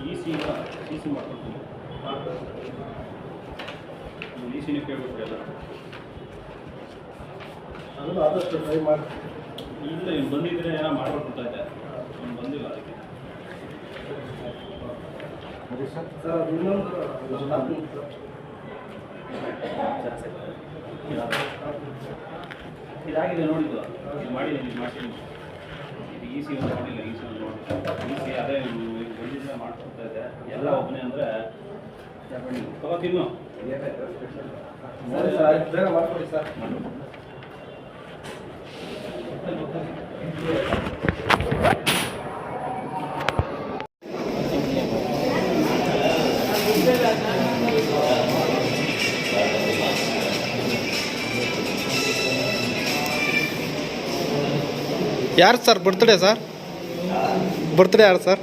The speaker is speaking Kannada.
ಇ ಸಿ ಇ ಸಿ ಮಾಡ್ಕೊಡ್ತೀನಿ ಈ ಸಿನೇ ಕೇಳ್ಬಿಟ್ರಿ ಎಲ್ಲ ಅದನ್ನು ಆದಷ್ಟು ಟ್ರೈ ಮಾಡಿ ಇಲ್ಲ ಬಂದಿದ್ರೆ ಏನೋ ಮಾಡ್ಕೊಡ್ತಾ ಇದ್ದೆ ಬಂದಿಲ್ಲ ಅದಕ್ಕೆ ಸರ್ ಇನ್ನೊಂದು ಇದಾಗಿದೆ ನೋಡಿದ್ದು. ಇದು ಮಾಡಿ ಇದು ಮಾಡ್ತೀನಿ ಇದು ಇ ಸಿ ಒಂದು ಮಾಡಿಲ್ಲ ಇ ಸಿ ಒಂದು ನೋಡಿ ಇ ಸಿ ಅದೇ ಬಂದಿದ್ರೆ ಮಾಡ್ಕೊಡ್ತಾ ಇದ್ದೆ ಎಲ್ಲ ಒಬ್ಬನೇ ಅಂದರೆ ತಗೋ ತಿನ್ನು. ಬೇಗ ಮಾಡ್ಕೊಡಿ ಸರ್. ಯಾರು ಸರ್ ಬರ್ತಡೇ ಸರ್ ಬರ್ತಡೇ ಯಾರು ಸರ್